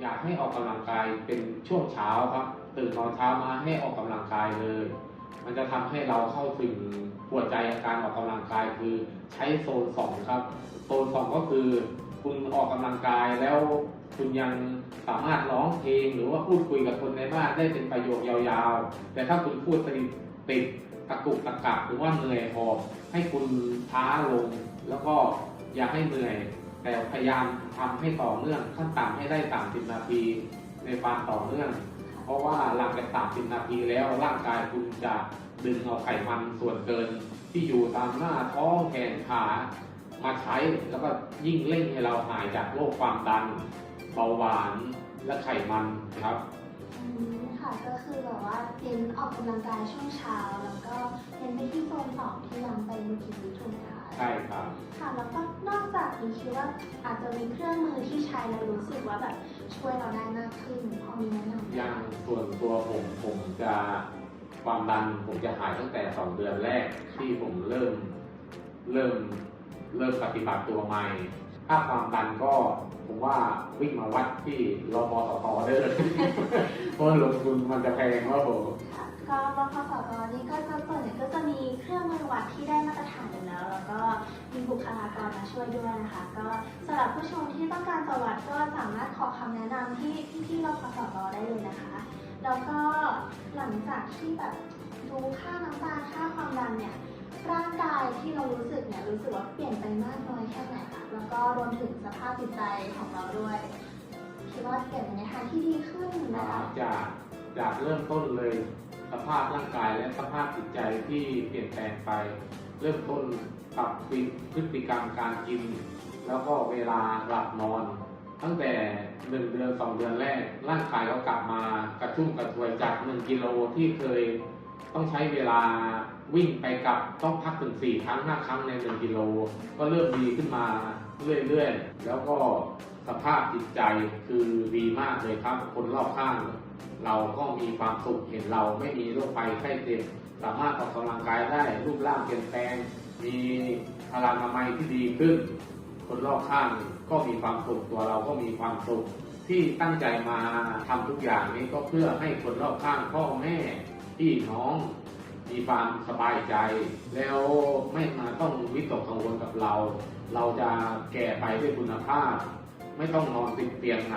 อยากให้ออกกำลังกายเป็นช่วงเช้าครับ ตื่นตอนเช้ามาให้ออกกำลังกายเลย มันจะทำให้เราเข้าถึงหัวใจการออกกำลังกายคือใช้โซนสองครับ โซนสองก็คือ คุณออกกำลังกายแล้วคุณยังสามารถร้องเพลงหรือว่าพูดคุยกับคนในบ้านได้เป็นประโยคยาวๆ แต่ถ้าคุณพูดติดติดตะกุกตะกักหรือว่าเหนื่อยหอบให้คุณช้าลง แล้วก็อย่าให้เหนื่อย แต่พยายามทำให้ต่อเนื่องขั้นต่ำให้ได้30นาทีในความต่อเนื่อง เพราะว่าหลังจาก30นาทีแล้วร่างกายคุณจะดึงเอาไขมันส่วนเกิน ที่อยู่ตามหน้าท้องแขนขามาใช้แล้วก็ยิ่งเร่งให้เราหายจากโรคความดันเบาหวานและไขมันครับอืมค่ะก็คือแบบว่าเน้นออกกำลังกายช่วงเช้า แล้วก็เน้นไปที่โซนสองที่ยังไปเมื่อกี้ถูกไหมคะ ใช่ครับ ค่ะแล้วก็นอกจากนี้คิดว่าอาจจะมีเครื่องมือที่ใช้แล้วรู้สึกว่าแบบช่วยเราได้มากขึ้นพอมีแนะนำไหมอย่างส่วนตัวผมผมจะความดันผมจะหายตั้งแต่สองเดือนแรกที่ผมเริ่มเริ่มเริ่มปฏิบัติตัวใหม่ ถ้าความดันก็ผมว่าวิ่งมาวัดที่รมสตเด้อเพราะลงทุนมันจะแพงว่าผมค่ะ ก็รพสตนี่ก็จะส่วนใหญ่ก็จะมีเครื่องมือวัดที่ได้มาตรฐานอยู่แล้ว แล้วก็มีบุคลากรมาช่วยด้วยนะคะ ก็สำหรับผู้ชมที่ต้องการจะวัดก็สามารถขอคำแนะนำที่ที่ที่รพสตได้เลยนะคะ แล้วก็หลังจากที่แบบดูค่าน้ำตาลค่าความดันเนี่ยร่างกายที่เรารู้สึกเนี่ยรู้สึกว่าเปลี่ยนไปมากน้อยแค่ไหนคะแล้วก็รวมถึงสภาพจิตใจของเราด้วย คิดว่าเปลี่ยนไปในทางที่ดีขึ้นนะคะ จากจากเริ่มต้นเลย สภาพร่างกายและสภาพจิตใจที่เปลี่ยนแปลงไป เริ่มต้นปรับปพฤติกรรมการกิน แล้วก็เวลาหลับนอน ตั้งแต่หนึ่งเดือนสองเดือนแรก ร่างกายก็กลับมากระชุ่มกระชวยจากหนึ่งกิโลที่เคยต้องใช้เวลาวิ่งไปกลับต้องพักถึงสี่ครั้งห้าครั้งในหนึ่งกิโลก็เริ่มดีขึ้นมาเรื่อยๆ แล้วก็ สภาพจิตใจคือดีมากเลยครับ คนรอบข้าง เราก็มีความสุขเห็นเราไม่มีโรคภัยไข้เจ็บสามารถออกกำลังกายได้รูปร่างเปลี่ยนแปลง มีพลังอนามัยที่ดีขึ้น คนรอบข้างก็มีความสุขตัวเราก็มีความสุขที่ตั้งใจมาทำทุกอย่างนี้ก็เพื่อให้คนรอบข้างพ่อแม่พี่น้องมีความสบายใจ แล้วไม่มาต้องวิตกกังวลกับเรา เราจะแก่ไปด้วยคุณภาพ ไม่ต้องนอนติดเตียงนะ